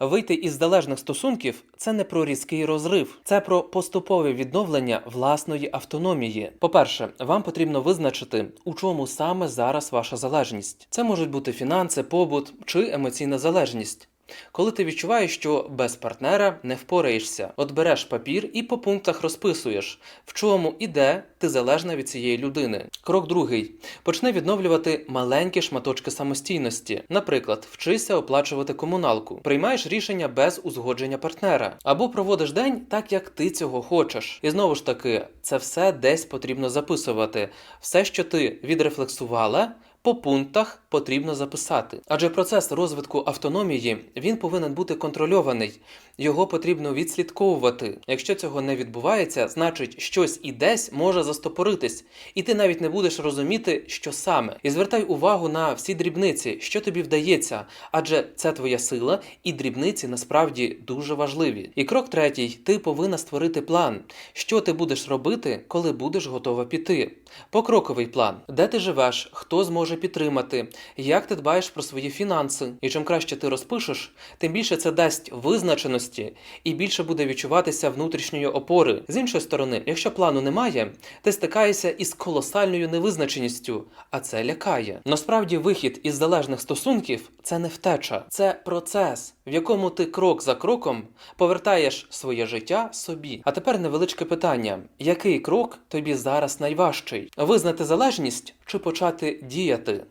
Вийти із залежних стосунків це не про різкий розрив, це про поступове відновлення власної автономії. По-перше, вам потрібно визначити, у чому саме зараз ваша залежність. Це можуть бути фінанси, побут чи емоційна залежність. Коли ти відчуваєш, що без партнера не впораєшся, от береш папір і по пунктах розписуєш, в чому і де ти залежна від цієї людини. Крок другий: почни відновлювати маленькі шматочки самостійності. Наприклад, вчися оплачувати комуналку, приймаєш рішення без узгодження партнера, або проводиш день так, як ти цього хочеш. І знову ж таки, це все десь потрібно записувати. Все, що ти відрефлексувала. По пунктах потрібно записати, адже процес розвитку автономії він повинен бути контрольований. Його потрібно відслідковувати. Якщо цього не відбувається, значить щось і десь може застопоритись, і ти навіть не будеш розуміти, що саме. І звертай увагу на всі дрібниці, що тобі вдається, адже це твоя сила, і дрібниці насправді дуже важливі. І крок третій: ти повинна створити план, що ти будеш робити, коли будеш готова піти. Покроковий план, де ти живеш, хто зможе підтримати, як ти дбаєш про свої фінанси. І чим краще ти розпишеш, тим більше це дасть визначеності і більше буде відчуватися внутрішньої опори. З іншої сторони, якщо плану немає, ти стикаєшся із колосальною невизначеністю, а це лякає. Насправді, вихід із залежних стосунків це не втеча, це процес, в якому ти крок за кроком повертаєш своє життя собі. А тепер невеличке питання: який крок тобі зараз найважчий? Визнати залежність чи почати діяти?